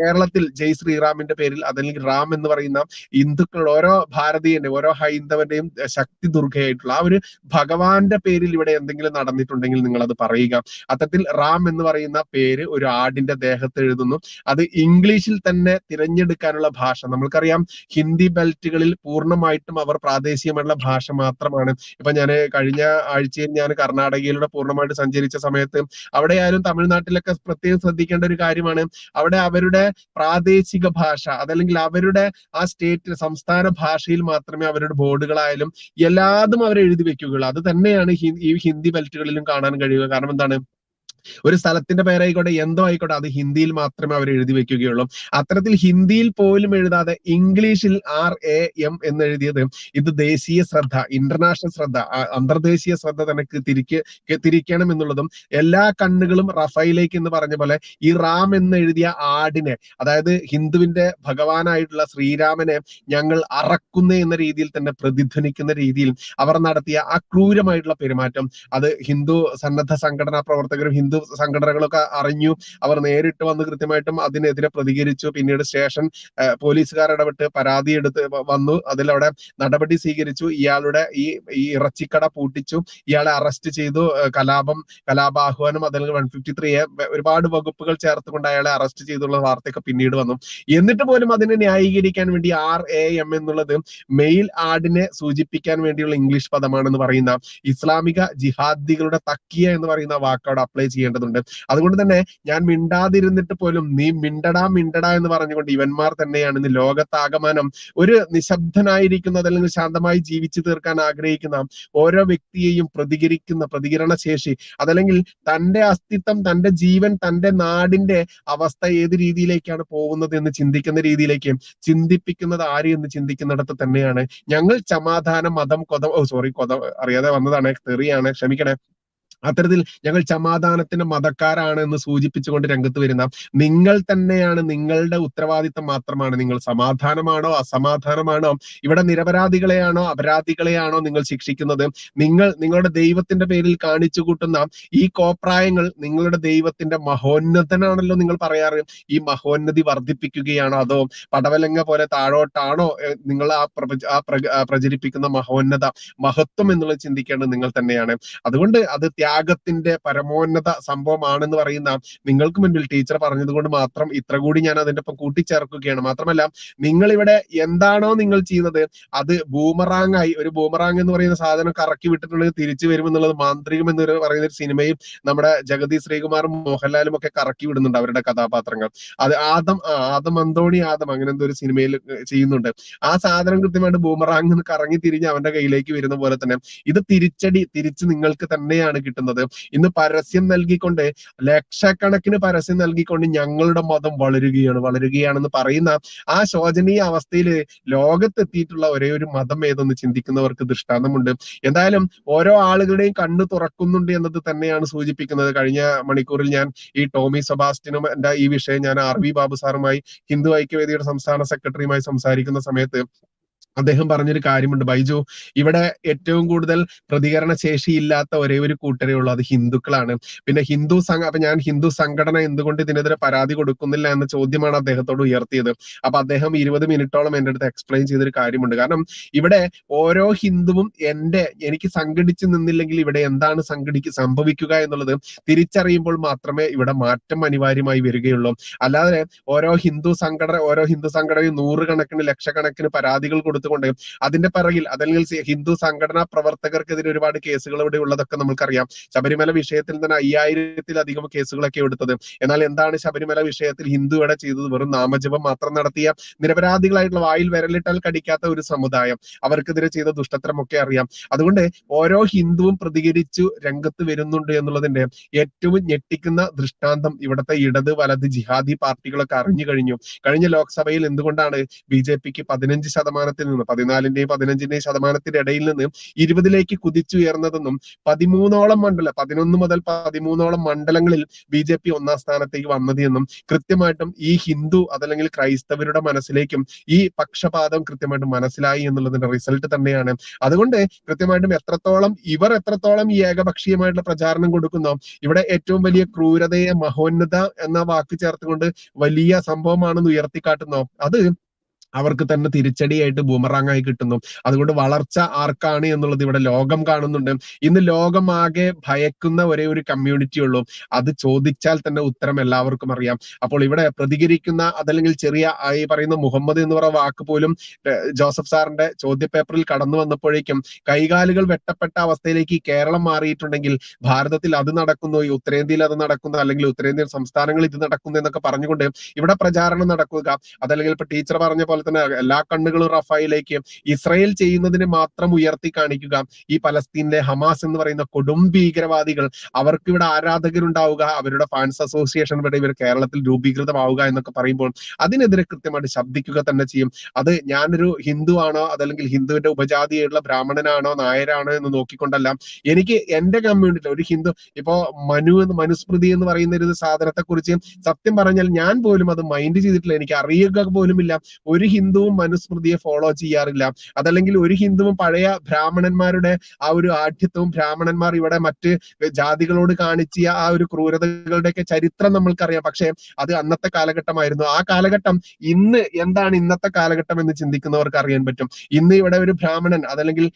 കേരളത്തിൽ ജയ് ശ്രീറാമിന്റെ പേരിൽ അതല്ലെങ്കിൽ റാം എന്ന് പറയുന്ന ഹിന്ദുക്കളുടെ ഓരോ ഭാരതീയന്റെ ഓരോ ഹൈന്ദവന്റെയും ശക്തി ദുർഗയായിട്ടുള്ള ആ ഒരു ഭഗവാന്റെ പേരിൽ ഇവിടെ എന്തെങ്കിലും നടന്നിട്ടുണ്ടെങ്കിൽ നിങ്ങൾ അത് പറയുക. അത്തരത്തിൽ റാം എന്ന് പറയുന്ന പേര് ഒരു ആടിന്റെ ദേഹത്ത് എഴുതുന്നു. അത് ഇംഗ്ലീഷിൽ തന്നെ തിരഞ്ഞെടുക്കാനുള്ള ഭാഷ. നമ്മൾക്കറിയാം ഹിന്ദി ബെൽറ്റുകളിൽ പൂർണമായിട്ടും അവർ പ്രാദേശികമായിട്ടുള്ള ഭാഷ മാത്രമാണ്. ഇപ്പൊ ഞാൻ കഴിഞ്ഞ ആഴ്ചയിൽ ഞാൻ കർണാടകയിലൂടെ പൂർണമായിട്ട് സഞ്ചരിച്ച സമയത്ത് അവിടെ ആയാലും തമിഴ്നാട്ടിലൊക്കെ പ്രത്യേകം ശ്രദ്ധിക്കേണ്ട ഒരു കാര്യമാണ്. അവിടെ അവരുടെ പ്രാദേശിക ഭാഷ അതല്ലെങ്കിൽ അവരുടെ ആ സ്റ്റേറ്റ് സംസ്ഥാന ഭാഷയിൽ മാത്രമേ അവരുടെ ബോർഡുകളായാലും എല്ലാതും അവർ എഴുതി വെക്കുകയുള്ളൂ. അത് തന്നെയാണ് ഈ ഹിന്ദി ബെൽറ്റുകളിലും കാണാൻ കഴിയുക. കാരണം എന്താണ്? ഒരു സ്ഥലത്തിന്റെ പേരായിക്കോട്ടെ എന്തോ ആയിക്കോട്ടെ അത് ഹിന്ദിയിൽ മാത്രമേ അവർ എഴുതി വെക്കുകയുള്ളൂ. അത്തരത്തിൽ ഹിന്ദിയിൽ പോലും എഴുതാതെ ഇംഗ്ലീഷിൽ ആർ എ എം എന്ന് എഴുതിയത് ഇത് ദേശീയ ശ്രദ്ധ ഇന്റർനാഷണൽ ശ്രദ്ധ അന്തർദേശീയ ശ്രദ്ധ തന്നെ തിരിക്ക് തിരിക്കണം എന്നുള്ളതും എല്ലാ കണ്ണുകളും റഫയിലേക്ക് എന്ന് പറഞ്ഞ പോലെ ഈ റാം എന്ന് എഴുതിയ ആടിനെ അതായത് ഹിന്ദുവിന്റെ ഭഗവാനായിട്ടുള്ള ശ്രീരാമനെ ഞങ്ങൾ അറക്കുന്ന എന്ന രീതിയിൽ തന്നെ പ്രതിധ്വനിക്കുന്ന രീതിയിൽ അവർ നടത്തിയ ആ ക്രൂരമായിട്ടുള്ള പെരുമാറ്റം. അത് ഹിന്ദു സന്നദ്ധ സംഘടനാ പ്രവർത്തകരും ഹിന്ദു സംഘടനകളൊക്കെ അറിഞ്ഞു. അവർ നേരിട്ട് വന്ന് കൃത്യമായിട്ടും അതിനെതിരെ പ്രതികരിച്ചു. പിന്നീട് സ്റ്റേഷൻ പോലീസുകാർ ഇടപെട്ട് പരാതി എടുത്ത് വന്നു. അതിലവിടെ നടപടി സ്വീകരിച്ചു. ഇയാളുടെ ഈ ഈ ഇറച്ചിക്കട പൂട്ടിച്ചു. ഇയാളെ അറസ്റ്റ് ചെയ്തു. കലാപം കലാപാഹ്വാനം അതല്ലെങ്കിൽ വൺ ഫിഫ്റ്റി ത്രീ ഒരുപാട് വകുപ്പുകൾ ചേർത്തുകൊണ്ട് അയാളെ അറസ്റ്റ് ചെയ്തുള്ള വാർത്തയൊക്കെ പിന്നീട് വന്നു. എന്നിട്ട് പോലും അതിനെ ന്യായീകരിക്കാൻ വേണ്ടി ആർ എ എം എന്നുള്ളത് മെയിൽ ആടിനെ സൂചിപ്പിക്കാൻ വേണ്ടിയുള്ള ഇംഗ്ലീഷ് പദമാണെന്ന് പറയുന്ന ഇസ്ലാമിക ജിഹാദികളുടെ തക്കിയ എന്ന് പറയുന്ന വാക്കോട് അപ്ലൈ അപ്ലൈ ചെയ്യേണ്ടതുണ്ട്. അതുകൊണ്ട് തന്നെ ഞാൻ മിണ്ടാതിരുന്നിട്ട് പോലും നീ മിണ്ടടാ മിണ്ടടാ എന്ന് പറഞ്ഞുകൊണ്ട് ഇവന്മാർ തന്നെയാണ് ഇന്ന് ലോകത്താകമാനം ഒരു നിശബ്ദനായിരിക്കുന്ന അതല്ലെങ്കിൽ ശാന്തമായി ജീവിച്ചു തീർക്കാൻ ആഗ്രഹിക്കുന്ന ഓരോ വ്യക്തിയെയും പ്രതികരിക്കുന്ന പ്രതികരണ ശേഷി അതല്ലെങ്കിൽ തന്റെ അസ്തിത്വം തന്റെ ജീവൻ തന്റെ നാടിന്റെ അവസ്ഥ ഏത് രീതിയിലേക്കാണ് പോകുന്നത് എന്ന് ചിന്തിക്കുന്ന രീതിയിലേക്ക് ചിന്തിപ്പിക്കുന്നത് ആര് എന്ന് ചിന്തിക്കുന്നിടത്ത് തന്നെയാണ്. ഞങ്ങൾ സമാധാനം മതം കൊത സോറി കൊത അറിയാതെ വന്നതാണ് തെറിയാണ് ക്ഷമിക്കണേ. അത്തരത്തിൽ ഞങ്ങൾ സമാധാനത്തിന്റെ മതക്കാരാണ് എന്ന് സൂചിപ്പിച്ചുകൊണ്ട് രംഗത്ത് വരുന്ന നിങ്ങൾ തന്നെയാണ് നിങ്ങളുടെ ഉത്തരവാദിത്തം മാത്രമാണ്. നിങ്ങൾ സമാധാനമാണോ അസമാധാനമാണോ ഇവിടെ നിരപരാധികളെയാണോ അപരാധികളെയാണോ നിങ്ങൾ ശിക്ഷിക്കുന്നത്? നിങ്ങൾ നിങ്ങളുടെ ദൈവത്തിന്റെ പേരിൽ കാണിച്ചു കൂട്ടുന്ന ഈ കോപ്രായങ്ങൾ നിങ്ങളുടെ ദൈവത്തിന്റെ മഹോന്നതനാണല്ലോ നിങ്ങൾ പറയാറ്. ഈ മഹോന്നതി വർദ്ധിപ്പിക്കുകയാണോ അതോ പടവലങ്ങ പോലെ താഴോട്ടാണോ നിങ്ങൾ ആ പ്രചരിപ്പിക്കുന്ന മഹോന്നത മഹത്വം എന്നുള്ളത് ചിന്തിക്കേണ്ടത് നിങ്ങൾ തന്നെയാണ്. അതുകൊണ്ട് അത് ത്യാഗത്തിന്റെ പരമോന്നത സംഭവമാണെന്ന് പറയുന്ന നിങ്ങൾക്ക് മുന്നിൽ ടീച്ചർ പറഞ്ഞത് കൊണ്ട് മാത്രം ഇത്ര കൂടി ഞാൻ അതിന്റെ ഒപ്പം കൂട്ടിച്ചേർക്കുകയാണ്. മാത്രമല്ല നിങ്ങൾ ഇവിടെ എന്താണോ നിങ്ങൾ ചെയ്യുന്നത് അത് ബൂമറാങ് ആയി ഒരു ബൂമറാങ് എന്ന് പറയുന്ന സാധനം കറക്കി വിട്ടിട്ടുള്ളത് തിരിച്ചു വരുമെന്നുള്ളത് മാന്ത്രികം എന്ന് പറയുന്ന ഒരു സിനിമയും നമ്മുടെ ജഗതി ശ്രീകുമാറും മോഹൻലാലും ഒക്കെ കറക്കി വിടുന്നുണ്ട് അവരുടെ കഥാപാത്രങ്ങൾ. അത് ആദം ആദം അന്തോണി ആദം അങ്ങനെ എന്തോ ഒരു സിനിമയിൽ ചെയ്യുന്നുണ്ട്. ആ സാധനം കൃത്യമായിട്ട് ബൂമറാങ് കറങ്ങി തിരിഞ്ഞ് അവന്റെ കയ്യിലേക്ക് വരുന്ന പോലെ തന്നെ ഇത് തിരിച്ചടി തിരിച്ച് നിങ്ങൾക്ക് തന്നെയാണ് കിട്ടുന്നത്. ഇന്ന് പരസ്യം നൽകിക്കൊണ്ട് ലക്ഷക്കണക്കിന് പരസ്യം നൽകിക്കൊണ്ട് ഞങ്ങളുടെ മതം വളരുകയാണ് വളരുകയാണെന്ന് പറയുന്ന ആ ശോചനീയ അവസ്ഥയിൽ ലോകത്തെത്തിയിട്ടുള്ള ഒരേ ഒരു മതം ഏതെന്ന് ചിന്തിക്കുന്നവർക്ക് ദൃഷ്ടാന്തമുണ്ട്. എന്തായാലും ഓരോ ആളുകളുടെയും കണ്ണു തുറക്കുന്നുണ്ട് എന്നത് തന്നെയാണ് സൂചിപ്പിക്കുന്നത്. കഴിഞ്ഞ മണിക്കൂറിൽ ഞാൻ ഈ ടോമി സെബാസ്റ്റിനും എന്റെ ഈ വിഷയം ഞാൻ ആർ വി ബാബു സാറുമായി ഹിന്ദു ഐക്യവേദിയുടെ സംസ്ഥാന സെക്രട്ടറിയുമായി സംസാരിക്കുന്ന സമയത്ത് അദ്ദേഹം പറഞ്ഞൊരു കാര്യമുണ്ട്. ബൈജു ഇവിടെ ഏറ്റവും കൂടുതൽ പ്രതികരണ ശേഷി ഇല്ലാത്ത ഒരേ ഒരു കൂട്ടരേ ഉള്ളൂ. അത് ഹിന്ദുക്കളാണ്. പിന്നെ ഹിന്ദു സംഘ അപ്പൊ ഞാൻ ഹിന്ദു സംഘടന എന്തുകൊണ്ട് ഇതിനെതിരെ പരാതി കൊടുക്കുന്നില്ല എന്ന ചോദ്യമാണ് അദ്ദേഹത്തോട് ഉയർത്തിയത്. അപ്പൊ അദ്ദേഹം ഇരുപത് മിനിറ്റോളം എന്റെ അടുത്ത് എക്സ്പ്ലെയിൻ ചെയ്തൊരു കാര്യമുണ്ട്. കാരണം ഇവിടെ ഓരോ ഹിന്ദുവും എന്റെ എനിക്ക് സംഘടിച്ചു നിന്നില്ലെങ്കിൽ ഇവിടെ എന്താണ് സംഘടിക്ക് സംഭവിക്കുക എന്നുള്ളത് തിരിച്ചറിയുമ്പോൾ മാത്രമേ ഇവിടെ മാറ്റം അനിവാര്യമായി വരികയുള്ളൂ. അല്ലാതെ ഓരോ ഹിന്ദു സംഘടന ഓരോ ഹിന്ദു സംഘടനയും നൂറുകണക്കിന് ലക്ഷക്കണക്കിന് പരാതികൾ കൊടുത്തുകൊണ്ട് അതിന്റെ പിറകിൽ അതല്ലെങ്കിൽ ഹിന്ദു സംഘടനാ പ്രവർത്തകർക്കെതിരെ ഒരുപാട് കേസുകൾ ഇവിടെ ഉള്ളതൊക്കെ നമുക്കറിയാം ശബരിമല വിഷയത്തിൽ തന്നെ അയ്യായിരത്തിലധികം കേസുകളൊക്കെ എടുത്തത്. എന്നാൽ എന്താണ് ശബരിമല വിഷയത്തിൽ ഹിന്ദു ഇവിടെ ചെയ്തത്? വെറും നാമജപം മാത്രം നടത്തിയ നിരപരാധികളായിട്ടുള്ള വായിൽ വിരലിട്ടാൽ കടിക്കാത്ത ഒരു സമുദായം. അവർക്കെതിരെ ചെയ്ത ദുഷ്ടത്തരമൊക്കെ അറിയാം. അതുകൊണ്ട് ഓരോ ഹിന്ദുവും പ്രതികരിച്ചു രംഗത്ത് വരുന്നുണ്ട് എന്നുള്ളതിന്റെ ഏറ്റവും ഞെട്ടിക്കുന്ന ദൃഷ്ടാന്തം ഇവിടുത്തെ ഇടത് വലത് ജിഹാദി പാർട്ടികളൊക്കെ അറിഞ്ഞു കഴിഞ്ഞു. കഴിഞ്ഞ ലോക്സഭയിൽ എന്തുകൊണ്ടാണ് ബി ജെ പിക്ക് പതിനഞ്ച് ശതമാനത്തിൽ നിന്ന് പതിനാലിന്റെയും പതിനഞ്ചിന്റെയും ശതമാനത്തിന്റെ ഇടയിൽ നിന്ന് ഇരുപതിലേക്ക് കുതിച്ചുയർന്നതെന്നും പതിമൂന്നോളം മണ്ഡലം പതിനൊന്ന് മുതൽ പതിമൂന്നോളം മണ്ഡലങ്ങളിൽ ബി ജെ പി ഒന്നാം സ്ഥാനത്തേക്ക് വന്നത് എന്നും കൃത്യമായിട്ടും ഈ ഹിന്ദു അതല്ലെങ്കിൽ ക്രൈസ്തവരുടെ മനസ്സിലേക്കും ഈ പക്ഷപാതം കൃത്യമായിട്ടും മനസ്സിലായി എന്നുള്ളതിന്റെ റിസൾട്ട് തന്നെയാണ്. അതുകൊണ്ട് കൃത്യമായിട്ടും എത്രത്തോളം ഇവർ എത്രത്തോളം ഈ ഏകപക്ഷീയമായിട്ടുള്ള പ്രചാരണം കൊടുക്കുന്നോ ഇവിടെ ഏറ്റവും വലിയ ക്രൂരതയെ മഹോന്നത എന്ന വാക്ക് ചേർത്തുകൊണ്ട് വലിയ സംഭവമാണെന്ന് ഉയർത്തിക്കാട്ടുന്നോ അത് അവർക്ക് തന്നെ തിരിച്ചടിയായിട്ട് ബൂമറാങ് ആയി കിട്ടുന്നു. അതുകൊണ്ട് വളർച്ച ആർക്കാണ് എന്നുള്ളത് ഇവിടെ ലോകം കാണുന്നുണ്ട്. ഇന്ന് ലോകമാകെ ഭയക്കുന്ന ഒരേ ഒരു കമ്മ്യൂണിറ്റി ഉള്ളൂ. അത് ചോദിച്ചാൽ തന്നെ ഉത്തരം എല്ലാവർക്കും അറിയാം. അപ്പോൾ ഇവിടെ പ്രതികരിക്കുന്ന അതല്ലെങ്കിൽ ചെറിയ ഈ പറയുന്ന മുഹമ്മദ് എന്ന് പറയുന്ന വാക്ക് പോലും ജോസഫ് സാറിന്റെ ചോദ്യപേപ്പറിൽ കടന്നു വന്നപ്പോഴേക്കും കൈകാലുകൾ വെട്ടപ്പെട്ട അവസ്ഥയിലേക്ക് കേരളം മാറിയിട്ടുണ്ടെങ്കിൽ ഭാരതത്തിൽ അത് നടക്കുന്നു ഈ ഉത്തരേന്ത്യയിൽ അത് നടക്കുന്നു അല്ലെങ്കിൽ ഉത്തരേന്ത്യൻ സംസ്ഥാനങ്ങളിൽ ഇത് നടക്കുന്നു എന്നൊക്കെ പറഞ്ഞുകൊണ്ട് ഇവിടെ പ്രചാരണം നടക്കുക. അതല്ലെങ്കിൽ ഇപ്പൊ ടീച്ചർ പറഞ്ഞ പോലെ തന്നെ എല്ലാ കണ്ണുകളും റഫായിലേക്ക് ഇസ്രയേൽ ചെയ്യുന്നതിനെ മാത്രം ഉയർത്തി കാണിക്കുക. ഈ പലസ്തീനിലെ ഹമാസ് എന്ന് പറയുന്ന കൊടും ഭീകരവാദികൾ അവർക്ക് ഇവിടെ ആരാധകരുണ്ടാവുക അവരുടെ ഫാൻസ് അസോസിയേഷൻ ഇവിടെ ഇവർ കേരളത്തിൽ രൂപീകൃതമാവുക എന്നൊക്കെ പറയുമ്പോൾ അതിനെതിരെ കൃത്യമായിട്ട് ശബ്ദിക്കുക തന്നെ ചെയ്യും. അത് ഞാനൊരു ഹിന്ദു ആണോ അതല്ലെങ്കിൽ ഹിന്ദുവിന്റെ ഉപജാതിയായിട്ടുള്ള ബ്രാഹ്മണനാണോ നായരാണോ എന്ന് നോക്കിക്കൊണ്ടല്ല. എനിക്ക് എന്റെ കമ്മ്യൂണിറ്റി ഒരു ഹിന്ദു ഇപ്പോ മനു എന്ന് മനുസ്മൃതി എന്ന് പറയുന്ന ഒരു സാധനത്തെ കുറിച്ച് സത്യം പറഞ്ഞാൽ ഞാൻ പോലും അത് മൈൻഡ് ചെയ്തിട്ടില്ല. എനിക്ക് അറിയുക പോലും ഇല്ല ഒരു ഹിന്ദുവും മനുസ്മൃതിയെ ഫോളോ ചെയ്യാറില്ല. അതല്ലെങ്കിൽ ഒരു ഹിന്ദുവും പഴയ ബ്രാഹ്മണന്മാരുടെ ആ ഒരു ആഠ്യത്വവും ബ്രാഹ്മണന്മാർ ഇവിടെ മറ്റ് ജാതികളോട് കാണിച്ച ആ ഒരു ക്രൂരതകളുടെയൊക്കെ ചരിത്രം നമ്മൾക്കറിയാം. പക്ഷേ അത് അന്നത്തെ കാലഘട്ടമായിരുന്നു. ആ കാലഘട്ടം ഇന്ന് എന്താണ് ഇന്നത്തെ കാലഘട്ടം എന്ന് ചിന്തിക്കുന്നവർക്ക് അറിയാൻ പറ്റും. ഇന്ന് ഇവിടെ ഒരു ബ്രാഹ്മണൻ അതല്ലെങ്കിൽ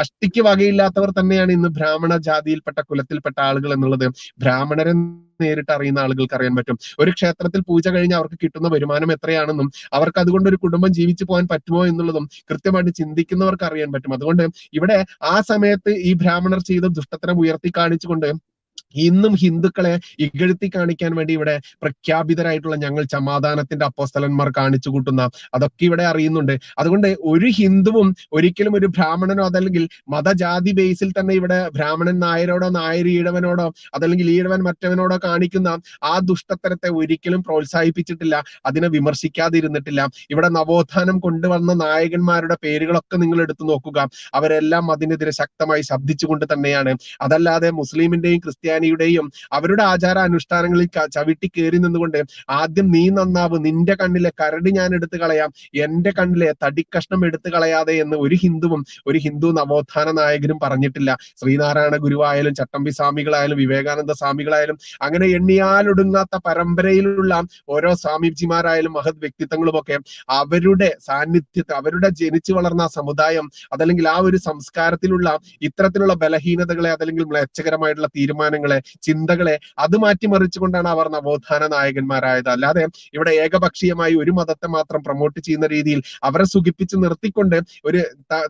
അഷ്ടിക്ക് വകയില്ലാത്തവർ തന്നെയാണ് ഇന്ന് ബ്രാഹ്മണ ജാതിയിൽപ്പെട്ട കുലത്തിൽപ്പെട്ട ആളുകൾ എന്നുള്ളത്. ബ്രാഹ്മണരെ നേരിട്ട് അറിയുന്ന ആളുകൾക്ക് അറിയാൻ പറ്റും. ഒരു ക്ഷേത്രത്തിൽ പൂജ കഴിഞ്ഞ് അവർക്ക് കിട്ടുന്ന വരുമാനം എത്രയാണെന്നും അവർക്ക് അതുകൊണ്ട് ഒരു കുടുംബം ജീവിച്ചു പോകാൻ പറ്റുമോ എന്നുള്ളതും കൃത്യമായിട്ട് ചിന്തിക്കുന്നവർക്ക് അറിയാൻ പറ്റും. അതുകൊണ്ട് ഇവിടെ ആ സമയത്ത് ഈ ബ്രാഹ്മണർ ചെയ്ത ദുഷ്ടത്തരം ഉയർത്തി കാണിച്ചുകൊണ്ട് ഇന്നും ഹിന്ദുക്കളെ ഇകഴ്ത്തി കാണിക്കാൻ വേണ്ടി ഇവിടെ പ്രഖ്യാപിതരായിട്ടുള്ള ഞങ്ങൾ സമാധാനത്തിന്റെ അപ്പോസ്തലന്മാർ കാണിച്ചു കൂട്ടുന്ന അതൊക്കെ ഇവിടെ അറിയുന്നുണ്ട്. അതുകൊണ്ട് ഒരു ഹിന്ദുവും ഒരിക്കലും ഒരു ബ്രാഹ്മണനോ അതല്ലെങ്കിൽ മതജാതി ബേസിൽ തന്നെ ഇവിടെ ബ്രാഹ്മണൻ നായരോടോ നായർ ഈഴവനോടോ അതല്ലെങ്കിൽ ഈഴവൻ മറ്റവനോടോ കാണിക്കുന്ന ആ ദുഷ്ടത്തരത്തെ ഒരിക്കലും പ്രോത്സാഹിപ്പിച്ചിട്ടില്ല. അതിനെ വിമർശിക്കാതിരുന്നിട്ടില്ല. ഇവിടെ നവോത്ഥാനം കൊണ്ടുവന്ന നായകന്മാരുടെ പേരുകളൊക്കെ നിങ്ങൾ എടുത്തു നോക്കുക. അവരെല്ലാം അതിനെതിരെ ശക്തമായി ശബ്ദിച്ചുകൊണ്ട് തന്നെയാണ്. അതല്ലാതെ മുസ്ലിമിന്റെയും ക്രിസ്ത്യാനിയുടെയും അവരുടെ ആചാര അനുഷ്ഠാനങ്ങളിൽ ചവിട്ടി കയറി നിന്നുകൊണ്ട് ആദ്യം നീ നന്നാവ് നിന്റെ കണ്ണിലെ കരട് ഞാൻ എടുത്തു കളയാം എന്റെ കണ്ണിലെ തടിക്കഷ്ണം എടുത്തു കളയാതെ എന്ന് ഒരു ഹിന്ദുവും ഒരു ഹിന്ദു നവോത്ഥാന നായകനും പറഞ്ഞിട്ടില്ല. ശ്രീനാരായണ ഗുരുവായാലും ചട്ടമ്പി സ്വാമികളായാലും വിവേകാനന്ദ സ്വാമികളായാലും അങ്ങനെ എണ്ണിയാലൊടുങ്ങാത്ത പരമ്പരയിലുള്ള ഓരോ സ്വാമിജിമാരായാലും മഹത് വ്യക്തിത്വങ്ങളും ഒക്കെ അവരുടെ സാന്നിധ്യത്തെ അവരുടെ ജനിച്ചു വളർന്ന സമുദായം അതല്ലെങ്കിൽ ആ ഒരു സംസ്കാരത്തിലുള്ള ഇത്തരത്തിലുള്ള ബലഹീനതകളെ അതല്ലെങ്കിൽ മ്ലേച്ഛകരമായിട്ടുള്ള തീരുമാനങ്ങളെ ചിന്തകളെ അത് മാറ്റിമറിച്ചുകൊണ്ടാണ് അവർ നവോത്ഥാന നായകന്മാരായത്. അല്ലാതെ ഇവിടെ ഏകപക്ഷീയമായി ഒരു മതത്തെ മാത്രം പ്രൊമോട്ട് ചെയ്യുന്ന രീതിയിൽ അവരെ സുഖിപ്പിച്ച് നിർത്തിക്കൊണ്ട് ഒരു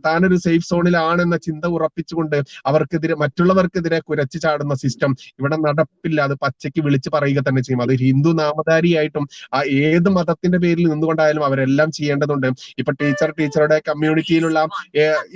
താനൊരു സേഫ് സോണിലാണെന്ന ചിന്ത ഉറപ്പിച്ചുകൊണ്ട് അവർക്കെതിരെ മറ്റുള്ളവർക്കെതിരെ കുരച്ചു ചാടുന്ന സിസ്റ്റം ഇവിടെ നടപ്പില്ല. അത് പച്ചയ്ക്ക് വിളിച്ചു പറയുക തന്നെ ചെയ്യും. അത് ഹിന്ദു നാമധാരിയായിട്ടും ആ ഏത് മതത്തിന്റെ പേരിൽ നിന്നുകൊണ്ടായാലും അവരെല്ലാം ചെയ്യേണ്ടതുണ്ട്. ഇപ്പൊ ടീച്ചർ ടീച്ചറുടെ കമ്മ്യൂണിറ്റിയിലുള്ള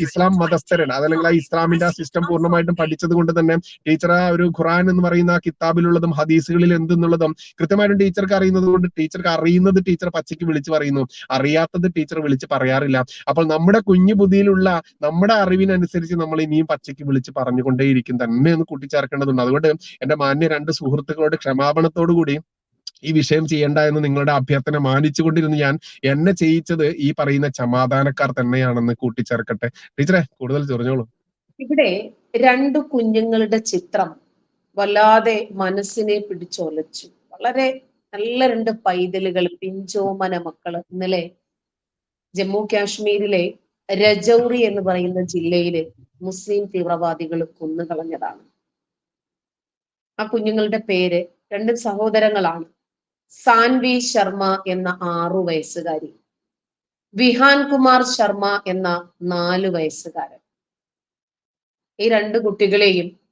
ഇസ്ലാം മതസ്ഥരൻ അതല്ലെങ്കിൽ ആ ഇസ്ലാമിന്റെ ആ സിസ്റ്റം പൂർണമായിട്ടും പഠിച്ചത് കൊണ്ട് തന്നെ ടീച്ചർ ആ ഒരു ഖുറാൻ എന്ന് പറയുന്ന കിതാബിലുള്ളതും ഹദീസുകളിൽ എന്തെന്നുള്ളതും കൃത്യമായിട്ടും ടീച്ചർക്ക് അറിയുന്നത് കൊണ്ട് ടീച്ചർക്ക് അറിയുന്നത് ടീച്ചർ പച്ചയ്ക്ക് വിളിച്ചു പറയുന്നു. അറിയാത്തത് ടീച്ചർ വിളിച്ച് പറയാറില്ല. അപ്പോൾ നമ്മുടെ കുഞ്ഞു ബുദ്ധിയിലുള്ള നമ്മുടെ അറിവിനനുസരിച്ച് നമ്മൾ ഇനിയും പച്ചയ്ക്ക് വിളിച്ച് പറഞ്ഞുകൊണ്ടേയിരിക്കും. തന്നെ എന്ന് കൂട്ടിച്ചേർക്കേണ്ടതുണ്ട്. അതുകൊണ്ട് എന്റെ മാന്യ രണ്ട് സുഹൃത്തുക്കളോട് ക്ഷമാപണത്തോടു കൂടി ഈ വിഷയം ചെയ്യേണ്ട എന്ന് നിങ്ങളുടെ അഭ്യർത്ഥന മാനിച്ചുകൊണ്ടിരുന്ന് ഞാൻ എന്നെ ചെയ്യിച്ചത് ഈ പറയുന്ന ചമാധാനക്കാർ തന്നെയാണെന്ന് കൂട്ടിച്ചേർക്കട്ടെ. ടീച്ചറെ കൂടുതൽ ചൊറിഞ്ഞോളൂ. ഇവിടെ രണ്ട് കുഞ്ഞുങ്ങളുടെ ചിത്രം വല്ലാതെ മനസ്സിനെ പിടിച്ചൊലച്ചു. വളരെ നല്ല രണ്ട് പൈതലുകൾ പിഞ്ചോമന മക്കൾ. ഇന്നലെ ജമ്മു കാശ്മീരിലെ രജൌറി എന്ന് പറയുന്ന ജില്ലയിലെ മുസ്ലിം തീവ്രവാദികൾ കൊന്നുകളഞ്ഞതാണ്. ആ കുഞ്ഞുങ്ങളുടെ പേര് രണ്ട് സഹോദരങ്ങളാണ്. സാൻവി ശർമ്മ എന്ന ആറു വയസ്സുകാരി വിഹാൻ കുമാർ ശർമ്മ എന്ന നാലു വയസ്സുകാരൻ. ഈ രണ്ട് കുട്ടികളെയും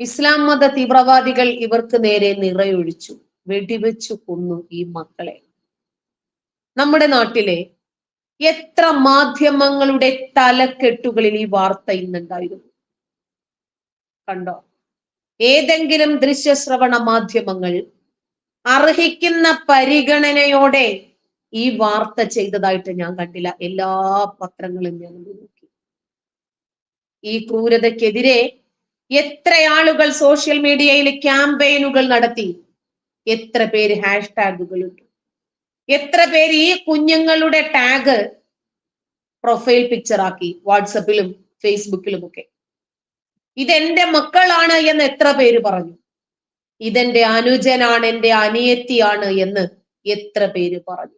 ഇസ്ലാം മത തീവ്രവാദികൾ ഇവർക്ക് നേരെ നിറയൊഴിച്ചു വെടിവെച്ചു കൊന്നു ഈ മക്കളെ. നമ്മുടെ നാട്ടിലെ എത്ര മാധ്യമങ്ങളുടെ തലക്കെട്ടുകളിൽ ഈ വാർത്ത ഇന്നുണ്ടായിരുന്നു? കണ്ടോ? ഏതെങ്കിലും ദൃശ്യശ്രവണ മാധ്യമങ്ങൾ അർഹിക്കുന്ന പരിഗണനയോടെ ഈ വാർത്ത ചെയ്തതായിട്ട് ഞാൻ കണ്ടില്ല. എല്ലാ പത്രങ്ങളും ഞാൻ നോക്കി. ഈ ക്രൂരതയ്ക്കെതിരെ എത്ര ആളുകൾ സോഷ്യൽ മീഡിയയിൽ ക്യാമ്പയിനുകൾ നടത്തി? എത്ര പേര് ഹാഷ്ടാഗുകൾ ഇട്ടു എത്ര പേര് ഈ കുഞ്ഞുങ്ങളുടെ ടാഗ് പ്രൊഫൈൽ പിക്ചർ ആക്കി വാട്സപ്പിലും ഫേസ്ബുക്കിലും ഒക്കെ? ഇതെന്റെ മക്കളാണ് എന്ന് എത്ര പേര് പറഞ്ഞു? ഇതെന്റെ അനുജനാണ് എന്റെ അനിയത്തിയാണ് എന്ന് എത്ര പേര് പറഞ്ഞു?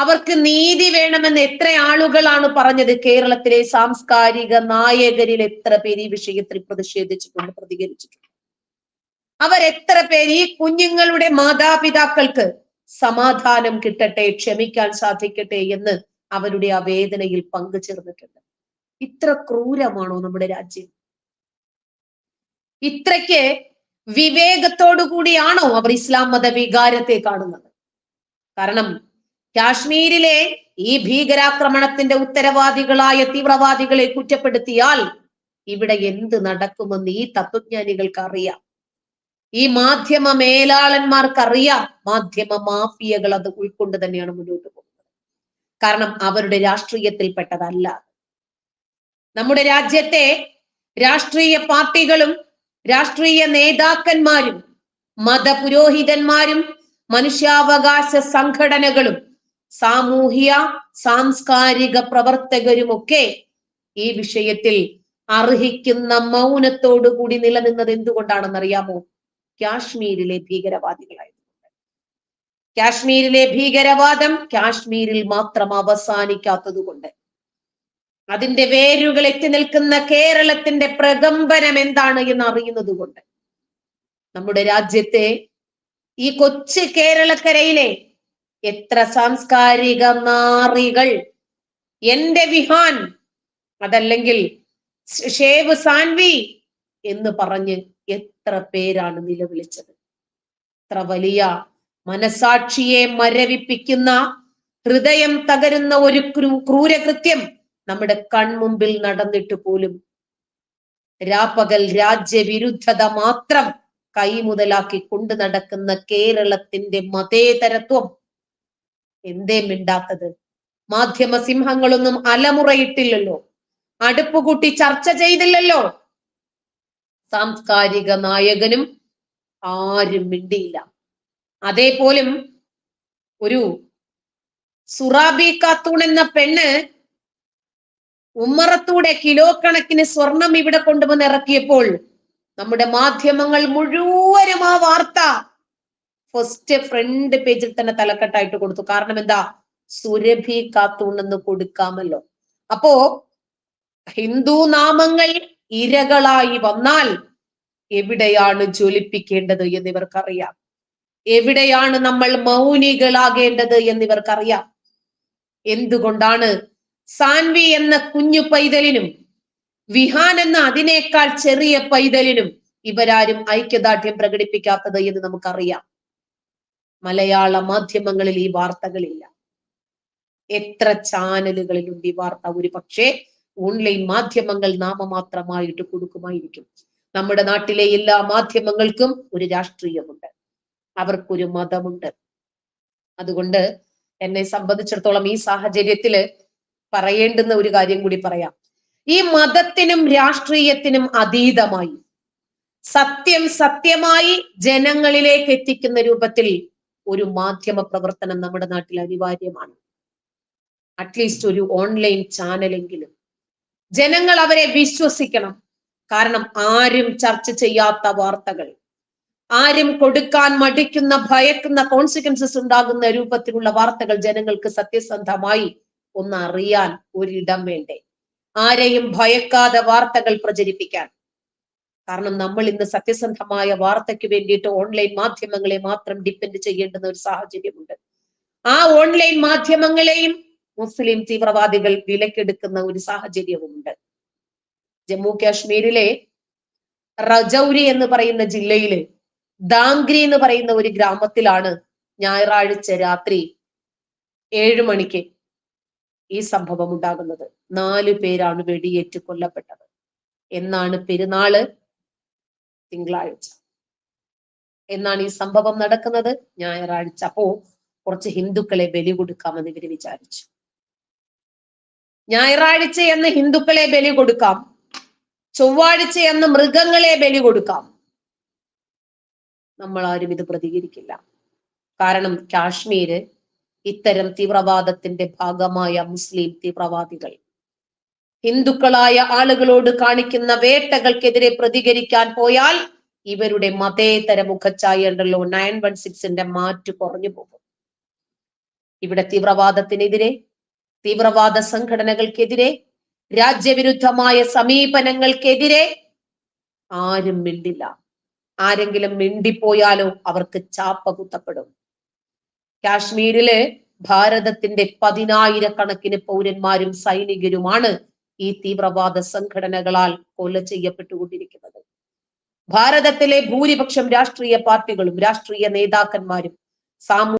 അവർക്ക് നീതി വേണമെന്ന് എത്ര ആളുകളാണ് പറഞ്ഞത്? കേരളത്തിലെ സാംസ്കാരിക നായകരിൽ എത്ര പേര് ഈ വിഷയത്തിൽ പ്രതിഷേധിച്ചിട്ടുണ്ട് പ്രതികരിച്ചിട്ടുണ്ട്? അവരെത്ര പേര് ഈ കുഞ്ഞുങ്ങളുടെ മാതാപിതാക്കൾക്ക് സമാധാനം കിട്ടട്ടെ ക്ഷമിക്കാൻ സാധിക്കട്ടെ എന്ന് അവരുടെ ആ വേദനയിൽ പങ്കുചേർന്നിട്ടുണ്ട് ഇത്ര ക്രൂരമാണോ നമ്മുടെ രാജ്യം? ഇത്രയ്ക്ക് വിവേകത്തോടു കൂടിയാണോ അവർ ഇസ്ലാം മത വികാരത്തെ കാണുന്നത്? കാരണം കാശ്മീരിലെ ഈ ഭീകരാക്രമണത്തിന്റെ ഉത്തരവാദികളായ തീവ്രവാദികളെ കുറ്റപ്പെടുത്തിയാൽ ഇവിടെ എന്ത് നടക്കുമെന്ന് ഈ തത്വജ്ഞാനികൾക്ക് അറിയാം ഈ മാധ്യമ മേലാളന്മാർക്കറിയാം. മാധ്യമ മാഫിയകൾ അത് ഉൾക്കൊണ്ട് തന്നെയാണ് മുന്നോട്ട് പോകുന്നത്. കാരണം അവരുടെ രാഷ്ട്രീയത്തിൽപ്പെട്ടതല്ല. നമ്മുടെ രാജ്യത്തെ രാഷ്ട്രീയ പാർട്ടികളും രാഷ്ട്രീയ നേതാക്കന്മാരും മതപുരോഹിതന്മാരും മനുഷ്യാവകാശ സംഘടനകളും സാമൂഹ്യ സാംസ്കാരിക പ്രവർത്തകരുമൊക്കെ ഈ വിഷയത്തിൽ അർഹിക്കുന്ന മൗനത്തോടു കൂടി നിലനിന്നത് എന്തുകൊണ്ടാണെന്നറിയാമോ? കാശ്മീരിലെ ഭീകരവാദികളായതുകൊണ്ട് കാശ്മീരിലെ ഭീകരവാദം കാശ്മീരിൽ മാത്രം അവസാനിക്കാത്തതുകൊണ്ട് അതിന്റെ വേരുകൾ എത്തി നിൽക്കുന്ന കേരളത്തിന്റെ പ്രകമ്പനം എന്താണ് എന്ന് അറിയുന്നത് കൊണ്ട്. നമ്മുടെ രാജ്യത്തെ ഈ കൊച്ചു കേരളക്കരയിലെ എത്ര സാംസ്കാരിക നാറികൾ. എന്റെ വിഹാൻ അതല്ലെങ്കിൽ ഷേവ് സാൻവി എന്ന് പറഞ്ഞ് എത്ര പേരാണ് നിലവിളിച്ചത്. എത്ര വലിയ മനസാക്ഷിയെ മരവിപ്പിക്കുന്ന ഹൃദയം തകരുന്ന ഒരു ക്രൂരകൃത്യം നമ്മുടെ കൺമുമ്പിൽ നടന്നിട്ട് പോലും. രാപ്പകൽ രാജ്യവിരുദ്ധത മാത്രം കൈമുതലാക്കി കൊണ്ടു നടക്കുന്ന കേരളത്തിന്റെ മതേതരത്വം. എന്തേ മിണ്ടാത്തത്? മാധ്യമ സിംഹങ്ങളൊന്നും അലമുറയിട്ടില്ലല്ലോ. അടുപ്പുകൂട്ടി ചർച്ച ചെയ്തില്ലല്ലോ. സാംസ്കാരിക നായകനും ആരും മിണ്ടിയില്ല. അതേപോലും ഒരു സുറാബി ഖാത്തൂൺ എന്ന പെണ്ണ് ഉമ്മറത്തൂടെ കിലോ കണക്കിന് സ്വർണം ഇവിടെ കൊണ്ടുവന്ന് ഇറക്കിയപ്പോൾ നമ്മുടെ മാധ്യമങ്ങൾ മുഴുവനും ആ വാർത്ത ഫസ്റ്റ് ഫ്രണ്ട് പേജിൽ തന്നെ തലക്കെട്ടായിട്ട് കൊടുത്തു. കാരണം എന്താ? സുരഭി ഖാത്തൂൺ എന്ന് കൊടുക്കാമല്ലോ. അപ്പോ ഹിന്ദു നാമങ്ങൾ ഇരകളായി വന്നാൽ എവിടെയാണ് ജ്വലിപ്പിക്കേണ്ടത് എന്നിവർക്കറിയാം എവിടെയാണ് നമ്മൾ മൗനികളാകേണ്ടത് എന്നിവർക്കറിയാം എന്തുകൊണ്ടാണ്? സാൻവി എന്ന കുഞ്ഞു പൈതലിനും വിഹാൻ എന്ന അതിനേക്കാൾ ചെറിയ പൈതലിനും ഇവരാരും ഐക്യദാർഢ്യം പ്രകടിപ്പിക്കാത്തത് എന്ന് നമുക്കറിയാം. മലയാള മാധ്യമങ്ങളിൽ ഈ വാർത്തകളില്ല. എത്ര ചാനലുകളിലുണ്ട് ഈ വാർത്ത? ഒരു പക്ഷേ ഓൺലൈൻ മാധ്യമങ്ങൾ നാമമാത്രമായിട്ട് കൊടുക്കുമായിരിക്കും. നമ്മുടെ നാട്ടിലെ എല്ലാ മാധ്യമങ്ങൾക്കും ഒരു രാഷ്ട്രീയമുണ്ട്. അവർക്കൊരു മതമുണ്ട്. അതുകൊണ്ട് എന്നെ സംബന്ധിച്ചിടത്തോളം ഈ സാഹചര്യത്തിൽ പറയേണ്ടുന്ന ഒരു കാര്യം കൂടി പറയാം. ഈ മതത്തിനും രാഷ്ട്രീയത്തിനും അതീതമായി സത്യം സത്യമായി ജനങ്ങളിലേക്ക് എത്തിക്കുന്ന രൂപത്തിൽ ഒരു മാധ്യമ പ്രവർത്തനം നമ്മുടെ നാട്ടിൽ അനിവാര്യമാണ്. അറ്റ്ലീസ്റ്റ് ഒരു ഓൺലൈൻ ചാനലെങ്കിലും ജനങ്ങൾ അവരെ വിശ്വസിക്കണം. കാരണം ആരും ചർച്ച ചെയ്യാത്ത വാർത്തകൾ ആരും കൊടുക്കാൻ മടിക്കുന്ന ഭയക്കുന്ന കോൺസിക്വൻസസ് ഉണ്ടാകുന്ന രൂപത്തിലുള്ള വാർത്തകൾ ജനങ്ങൾക്ക് സത്യസന്ധമായി ഒന്ന് അറിയാൻ ഒരിടം വേണ്ടേ. ആരെയും ഭയക്കാതെ വാർത്തകൾ പ്രചരിപ്പിക്കാൻ. കാരണം നമ്മൾ ഇന്ന് സത്യസന്ധമായ വാർത്തയ്ക്ക് വേണ്ടിയിട്ട് ഓൺലൈൻ മാധ്യമങ്ങളെ മാത്രം ഡിപ്പെൻഡ് ചെയ്യേണ്ടുന്ന ഒരു സാഹചര്യമുണ്ട്. ആ ഓൺലൈൻ മാധ്യമങ്ങളെയും മുസ്ലിം തീവ്രവാദികൾ വിലക്കെടുക്കുന്ന ഒരു സാഹചര്യവുമുണ്ട്. ജമ്മു കാശ്മീരിലെ റജൌരി എന്ന് പറയുന്ന ജില്ലയിൽ ദാംഗ്രി എന്ന് പറയുന്ന ഒരു ഗ്രാമത്തിലാണ് ഞായറാഴ്ച രാത്രി ഏഴു മണിക്ക് ഈ സംഭവം ഉണ്ടാകുന്നത്. നാലു പേരാണ് വെടിയേറ്റ് കൊല്ലപ്പെട്ടത്. എന്നാണ് പെരുന്നാൾ തിങ്കളാഴ്ച. എന്നാണ് ഈ സംഭവം നടക്കുന്നത്? ഞായറാഴ്ച. അപ്പോ കുറച്ച് ഹിന്ദുക്കളെ ബലി കൊടുക്കാമെന്ന് ഇവർ വിചാരിച്ചു. ഞായറാഴ്ച എന്ന് ഹിന്ദുക്കളെ ബലി കൊടുക്കാം ചൊവ്വാഴ്ച എന്ന് മൃഗങ്ങളെ ബലി കൊടുക്കാം നമ്മൾ ആരും ഇത് പ്രതികരിക്കില്ല. കാരണം കാശ്മീര് ഇത്തരം തീവ്രവാദത്തിന്റെ ഭാഗമായ മുസ്ലിം തീവ്രവാദികൾ ഹിന്ദുക്കളായ ആളുകളോട് കാണിക്കുന്ന വേട്ടകൾക്കെതിരെ പ്രതികരിക്കാൻ പോയാൽ ഇവരുടെ മതേതര മുഖച്ചായ ഉണ്ടല്ലോ നയൻ വൺ സിക്സിന്റെ മാറ്റ് കുറഞ്ഞു പോകും. ഇവിടെ തീവ്രവാദത്തിനെതിരെ തീവ്രവാദ സംഘടനകൾക്കെതിരെ രാജ്യവിരുദ്ധമായ സമീപനങ്ങൾക്കെതിരെ ആരും മിണ്ടില്ല. ആരെങ്കിലും മിണ്ടിപ്പോയാലോ അവർക്ക് ചാപ്പ കുത്തപ്പെടും. കാശ്മീരിൽ ഭാരതത്തിന്റെ പതിനായിരക്കണക്കിന് പൗരന്മാരും സൈനികരുമാണ് ഈ തീവ്രവാദ സംഘടനകളാൽ കൊല ചെയ്യപ്പെട്ടുകൊണ്ടിരിക്കുന്നത്. ഭാരതത്തിലെ ഭൂരിപക്ഷം രാഷ്ട്രീയ പാർട്ടികളും രാഷ്ട്രീയ നേതാക്കന്മാരും സാമൂഹ്യ